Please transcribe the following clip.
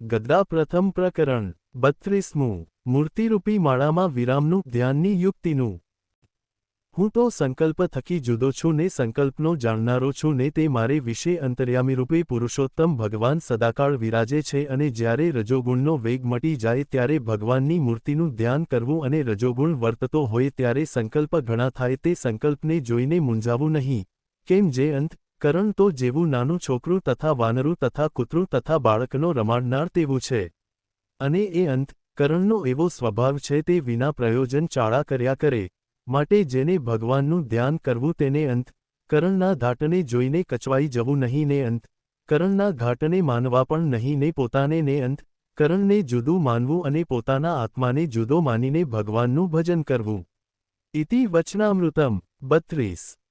ગદ્દા પ્રથમ પ્રકરણ, બત્રીસમું, મૂર્તિરૂપી માળામાં વિરામનું, ધ્યાનની યુક્તિનું. હું તો સંકલ્પ થકી જુદો છું ને સંકલ્પનો જાણનારો છું ને તે મારે વિશે અંતર્યામીરૂપે પુરુષોત્તમ ભગવાન સદાકાળ વિરાજે છે અને જ્યારે રજોગુણનો વેગ મટી જાય ત્યારે ભગવાનની મૂર્તિનું ધ્યાન કરવું અને રજોગુણ વર્તતો હોય ત્યારે સંકલ્પ ઘણા થાય તે સંકલ્પને જોઈને મૂંઝાવું નહીં. કેમ જે અંત કરણ તો જેવું નાનું છોકરું તથા વાનરું તથા કૂતરું તથા બાળકનો રમાડનાર તેવું છે. અને એ અંત કરણનો એવો સ્વભાવ છે તે વિના પ્રયોજન ચાળા કર્યા કરે, માટે જેને ભગવાનનું ધ્યાન કરવું તેને અંત કરણના ઘાટને જોઈને કચવાઈ જવું નહીં ને અંત કરણના ઘાટને માનવા પણ નહીં ને પોતાને ને અંત કરણને જુદું માનવું અને પોતાના આત્માને જુદો માનીને ભગવાનનું ભજન કરવું. ઇતિ વચનામૃતમ બત્રીસ.